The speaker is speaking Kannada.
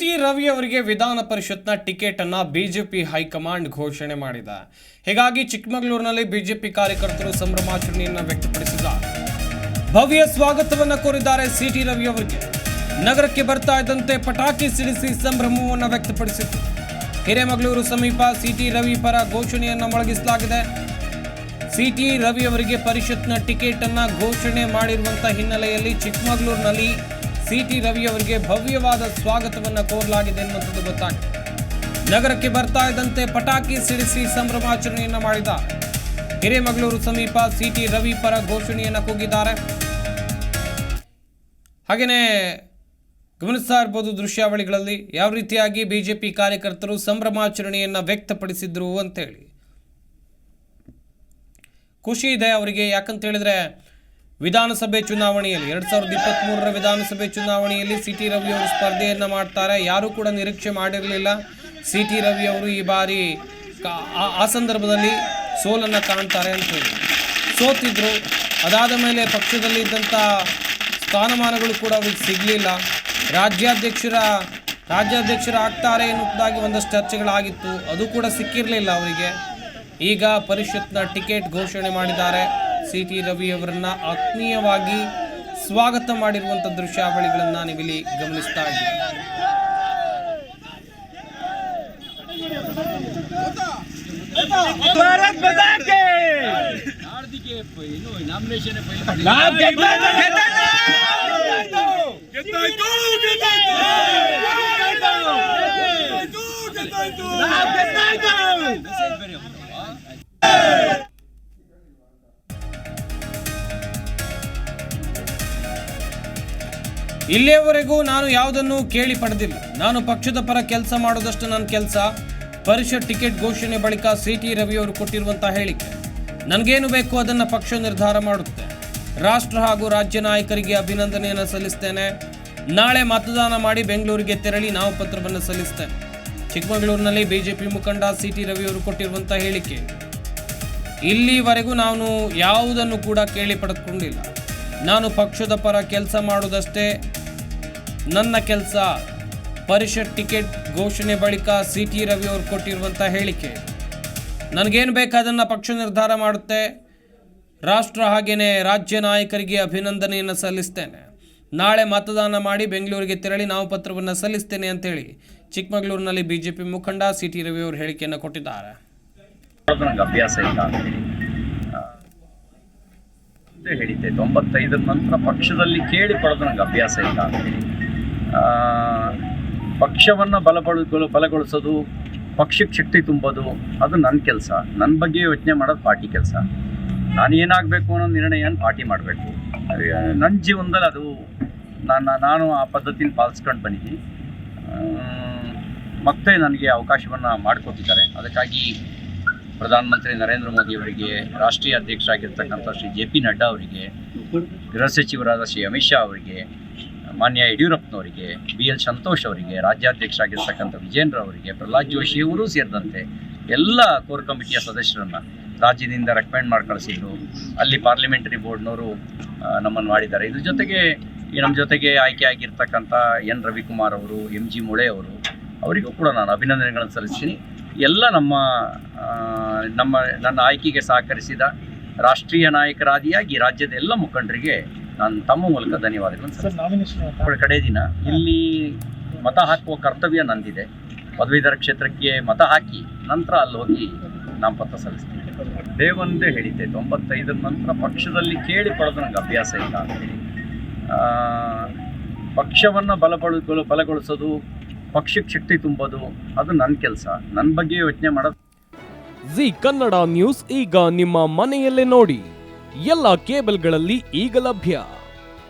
ಟಿ ರವಿ ಅವರಿಗೆ ವಿಧಾನ ಪರಿಷತ್ನ ಟಿಕೆಟ್ ಅನ್ನ ಬಿಜೆಪಿ ಹೈಕಮಾಂಡ್ ಘೋಷಣೆ ಮಾಡಿದೆ. ಹೀಗಾಗಿ ಚಿಕ್ಕಮಗಳೂರಿನಲ್ಲಿ ಬಿಜೆಪಿ ಕಾರ್ಯಕರ್ತರು ಸಂಭ್ರಮಾಚರಣೆಯನ್ನು ವ್ಯಕ್ತಪಡಿಸಿದ್ದಾರೆ. ಭವ್ಯ ಸ್ವಾಗತವನ್ನು ಕೋರಿದ್ದಾರೆ ಸಿಟಿ ರವಿ ಅವರಿಗೆ. ನಗರಕ್ಕೆ ಬರ್ತಾ ಇದ್ದಂತೆ ಪಟಾಕಿ ಸಿಡಿಸಿ ಸಂಭ್ರಮವನ್ನು ವ್ಯಕ್ತಪಡಿಸಿತು ಹಿರೇಮಗಳೂರು ಸಮೀಪ ಸಿಟಿ ರವಿ ಪರ ಘೋಷಣೆಯನ್ನ ಮೊಳಗಿಸಲಾಗಿದೆ. ಸಿಟಿ ರವಿ ಅವರಿಗೆ ಪರಿಷತ್ನ ಟಿಕೆಟ್ ಅನ್ನ ಘೋಷಣೆ ಮಾಡಿರುವಂತಹ ಹಿನ್ನೆಲೆಯಲ್ಲಿ ಚಿಕ್ಕಮಗಳೂರಿನಲ್ಲಿ ಸಿಟಿ ರವಿ ಅವರಿಗೆ ಭವ್ಯವಾದ ಸ್ವಾಗತವನ್ನು ಕೋರಲಾಗಿದೆ ಎನ್ನುವಂಥದ್ದು ಗೊತ್ತಾಗಿದೆ. ನಗರಕ್ಕೆ ಬರ್ತಾ ಇದ್ದಂತೆ ಪಟಾಕಿ ಸಿಡಿಸಿ ಸಂಭ್ರಮಾಚರಣೆಯನ್ನು ಮಾಡಿದ ಹಿರೇಮಗಳೂರು ಸಮೀಪ ಸಿಟಿ ರವಿ ಪರ ಘೋಷಣೆಯನ್ನು ಕೂಗಿದ್ದಾರೆ. ಹಾಗೆಯೇ ಗಮನಿಸ್ತಾ ಇರ್ಬೋದು ದೃಶ್ಯಾವಳಿಗಳಲ್ಲಿ ಯಾವ ರೀತಿಯಾಗಿ ಬಿಜೆಪಿ ಕಾರ್ಯಕರ್ತರು ಸಂಭ್ರಮಾಚರಣೆಯನ್ನು ವ್ಯಕ್ತಪಡಿಸಿದ್ರು ಅಂತೇಳಿ. ಖುಷಿ ಇದೆ ಅವರಿಗೆ ಯಾಕಂತ ಹೇಳಿದ್ರೆ ವಿಧಾನಸಭೆ ಚುನಾವಣೆಯಲ್ಲಿ ಎರಡ್ ಸಾವಿರದ ಇಪ್ಪತ್ತ್ ಮೂರರ ವಿಧಾನಸಭೆ ಚುನಾವಣೆಯಲ್ಲಿ ಸಿ ಟಿ ರವಿ ಅವರು ಸ್ಪರ್ಧೆಯನ್ನ ಮಾಡ್ತಾರೆ. ಯಾರೂ ಕೂಡ ನಿರೀಕ್ಷೆ ಮಾಡಿರಲಿಲ್ಲ. ಸಿ ಟಿ ರವಿ ಅವರು ಈ ಬಾರಿ ಆ- ಆ ಸಂದರ್ಭದಲ್ಲಿ ಸೋಲನ್ನ ಕಾಣ್ತಾರೆ ಅಂತ ಹೇಳಿ. ಸೋತಿದ್ರು. ಅದಾದ ಮೇಲೆ ಪಕ್ಷದಲ್ಲಿ ಇದ್ದಂಥ ಸ್ಥಾನಮಾನಗಳು ಕೂಡ ಅವ್ರಿಗೆ ಸಿಗಲಿಲ್ಲ. ರಾಜ್ಯಾಧ್ಯಕ್ಷರ ರಾಜ್ಯಾಧ್ಯಕ್ಷರ ಆಗ್ತಾರೆ ಎನ್ನುವುದಾಗಿ ಒಂದಷ್ಟು ಚರ್ಚೆಗಳಾಗಿತ್ತು. ಅದು ಕೂಡ ಸಿಕ್ಕಿರಲಿಲ್ಲ ಅವರಿಗೆ. ಈಗ ಪರಿಷತ್ನ ಟಿಕೆಟ್ ಘೋಷಣೆ ಮಾಡಿದ್ದಾರೆ. ಸಿ ಟಿ ರವಿಯವರನ್ನ ಆತ್ಮೀಯವಾಗಿ ಸ್ವಾಗತ ಮಾಡಿರುವಂತ ದೃಶ್ಯಾವಳಿಗಳನ್ನ ನೀವಿಲ್ಲಿ ಗಮನಿಸ್ತಾ ಇದ್ದೀವಿ ಇಲ್ಲಿಯವರೆಗೂ ನಾನು ಯಾವುದನ್ನು ಕೇಳಿ ಪಡೆದಿಲ್ಲ. ನಾನು ಪಕ್ಷದ ಪರ ಕೆಲಸ ಮಾಡೋದಷ್ಟು ನನ್ನ ಕೆಲಸ. ಪರಿಷತ್ ಟಿಕೆಟ್ ಘೋಷಣೆ ಬಳಿಕ ಸಿ ಟಿ ರವಿ ಅವರು ಕೊಟ್ಟಿರುವಂತಹ ಹೇಳಿಕೆ. ನನಗೇನು ಬೇಕು ಅದನ್ನು ಪಕ್ಷ ನಿರ್ಧಾರ ಮಾಡುತ್ತೆ. ರಾಷ್ಟ್ರ ಹಾಗೂ ರಾಜ್ಯ ನಾಯಕರಿಗೆ ಅಭಿನಂದನೆಯನ್ನು ಸಲ್ಲಿಸ್ತೇನೆ. ನಾಳೆ ಮತದಾನ ಮಾಡಿ ಬೆಂಗಳೂರಿಗೆ ತೆರಳಿ ನಾಮಪತ್ರವನ್ನು ಸಲ್ಲಿಸ್ತೇನೆ. ಚಿಕ್ಕಮಗಳೂರಿನಲ್ಲಿ ಬಿಜೆಪಿ ಮುಖಂಡ ಸಿ ಟಿ ರವಿ ಅವರು ಕೊಟ್ಟಿರುವಂತಹ ಹೇಳಿಕೆ. ಇಲ್ಲಿವರೆಗೂ ನಾನು ಯಾವುದನ್ನು ಕೂಡ ಕೇಳಿ ಪಡೆದುಕೊಂಡಿಲ್ಲ. ನಾನು ಪಕ್ಷದ ಪರ ಕೆಲಸ ಮಾಡೋದಷ್ಟೇ. ನನ್ನ ಕೆಲಸ ಪರಿಷತ್ ಟಿಕೆಟ್ ಘೋಷಣೆ ಬಳಿಕ ಸಿ ಟಿ ರವಿ ಅವರು ಕೊಟ್ಟಿರುವಂಥ ಹೇಳಿಕೆ. ನನಗೇನು ಬೇಕು ಅದನ್ನು ಪಕ್ಷ ನಿರ್ಧಾರ ಮಾಡುತ್ತೆ? ರಾಷ್ಟ್ರ ಹಾಗೆಯೇ ರಾಜ್ಯ ನಾಯಕರಿಗೆ ಅಭಿನಂದನೆಯನ್ನು ಸಲ್ಲಿಸ್ತೇನೆ. ನಾಳೆ ಮತದಾನ ಮಾಡಿ ಬೆಂಗಳೂರಿಗೆ ತೆರಳಿ ನಾಮಪತ್ರವನ್ನು ಸಲ್ಲಿಸ್ತೇನೆ ಅಂತೇಳಿ ಚಿಕ್ಕಮಗಳೂರಿನಲ್ಲಿ ಬಿಜೆಪಿ ಮುಖಂಡ ಸಿ ಟಿ ರವಿ ಅವರು ಹೇಳಿಕೆಯನ್ನು ಕೊಟ್ಟಿದ್ದಾರೆ. ಹೇಳಿದ್ದೆ, ತೊಂಬತ್ತೈದರ ನಂತರ ಪಕ್ಷದಲ್ಲಿ ಕೇಳಿ ಪಡೆದು ನಂಗೆ ಅಭ್ಯಾಸ ಇಲ್ಲ ಪಕ್ಷವನ್ನು ಬಲಪಡು ಬಲಗೊಳಿಸೋದು, ಪಕ್ಷಕ್ಕೆ ಶಕ್ತಿ ತುಂಬೋದು, ಅದು ನನ್ನ ಕೆಲಸ. ನನ್ನ ಬಗ್ಗೆ ಯೋಚನೆ ಮಾಡೋದು ಪಾರ್ಟಿ ಕೆಲಸ. ನಾನು ಏನಾಗಬೇಕು ಅನ್ನೋ ನಿರ್ಣಯನ ಪಾರ್ಟಿ ಮಾಡಬೇಕು. ನನ್ನ ಜೀವನದಲ್ಲಿ ಅದು ನಾನು ನಾನು ಆ ಪದ್ಧತಿನ ಪಾಲಿಸ್ಕೊಂಡು ಬಂದಿದ್ದೀನಿ. ಮತ್ತೆ ನನಗೆ ಅವಕಾಶವನ್ನು ಮಾಡಿಕೊಟ್ಟಿದ್ದಾರೆ. ಅದಕ್ಕಾಗಿ ಪ್ರಧಾನಮಂತ್ರಿ ನರೇಂದ್ರ ಮೋದಿ ಅವರಿಗೆ, ರಾಷ್ಟ್ರೀಯ ಅಧ್ಯಕ್ಷರಾಗಿರ್ತಕ್ಕಂಥ ಶ್ರೀ ಜೆ ಪಿ ನಡ್ಡಾ ಅವರಿಗೆ, ಗೃಹ ಸಚಿವರಾದ ಶ್ರೀ ಅಮಿತ್ ಶಾ ಅವರಿಗೆ ಮಾನ್ಯ ಯಡಿಯೂರಪ್ಪನವರಿಗೆ ಬಿ ಎಲ್ ಸಂತೋಷ್ ಅವರಿಗೆ, ರಾಜ್ಯಾಧ್ಯಕ್ಷರಾಗಿರ್ತಕ್ಕಂಥ ವಿಜೇಂದ್ರ ಅವರಿಗೆ, ಪ್ರಹ್ಲಾದ್ ಜೋಶಿ ಅವರೂ ಸೇರಿದಂತೆ ಎಲ್ಲ ಕೋರ್ ಕಮಿಟಿಯ ಸದಸ್ಯರನ್ನು ರಾಜ್ಯದಿಂದ ರೆಕಮೆಂಡ್ ಮಾಡಿ ಕಳಿಸಿದ್ರು. ಅಲ್ಲಿ ಪಾರ್ಲಿಮೆಂಟರಿ ಬೋರ್ಡ್ನವರು ನಮ್ಮನ್ನು ಮಾಡಿದ್ದಾರೆ. ಇದ್ರ ಜೊತೆಗೆ ನಮ್ಮ ಜೊತೆಗೆ ಆಯ್ಕೆ ಆಗಿರ್ತಕ್ಕಂಥ ಎನ್. ರವಿಕುಮಾರ್ ಅವರು, ಎಂ. ಜಿ. ಮುಳೆ ಅವರು, ಅವರಿಗೂ ಕೂಡ ನಾನು ಅಭಿನಂದನೆಗಳನ್ನು ಸಲ್ಲಿಸ್ತೀನಿ. ಎಲ್ಲ ನಮ್ಮ ನಮ್ಮ, ನನ್ನ ಆಯ್ಕೆಗೆ ಸಹಕರಿಸಿದ ರಾಷ್ಟ್ರೀಯ ನಾಯಕರಾದಿಯಾಗಿ ರಾಜ್ಯದ ಎಲ್ಲ ಮುಖಂಡರಿಗೆ ನಾನು ತಮ್ಮ ಮೂಲಕ ಧನ್ಯವಾದಗಳು ಸರ್. ನಾಮಿನೇಷನ್ ಕಡೆ ದಿನ. ಇಲ್ಲಿ ಮತ ಹಾಕುವ ಕರ್ತವ್ಯ ನಂದಿದೆ. ಪದವೀಧರ ಕ್ಷೇತ್ರಕ್ಕೆ ಮತ ಹಾಕಿ ನಂತರ ಅಲ್ಲಿ ಹೋಗಿ ನಾಮಪತ್ರ ಸಲ್ಲಿಸ್ತೀನಿ. ದೇವಂದೇ ಹೇಳಿದ್ದೆ ತೊಂಬತ್ತೈದರ ನಂತರ ಪಕ್ಷದಲ್ಲಿ ಕೇಳಿಕೊಳ್ಳೋದು ಪಡೆದು ನಂಗೆ ಅಭ್ಯಾಸ ಇಲ್ಲ ಪಕ್ಷವನ್ನು ಬಲಪಡು ಬಲಗೊಳಿಸೋದು ಪಕ್ಷಕ್ಕೆ ಶಕ್ತಿ ತುಂಬೋದು ಅದು ನನ್ನ ಕೆಲಸ. ನನ್ನ ಬಗ್ಗೆ ಯೋಚನೆ ಮಾಡೋದು ಜಿ ಕನ್ನಡ ನ್ಯೂಸ್ ಈಗ ನಿಮ್ಮ ಮನೆಯಲ್ಲೇ ನೋಡಿ. ಎಲ್ಲ ಕೇಬಲ್ಗಳಲ್ಲಿ ಈಗ ಲಭ್ಯ.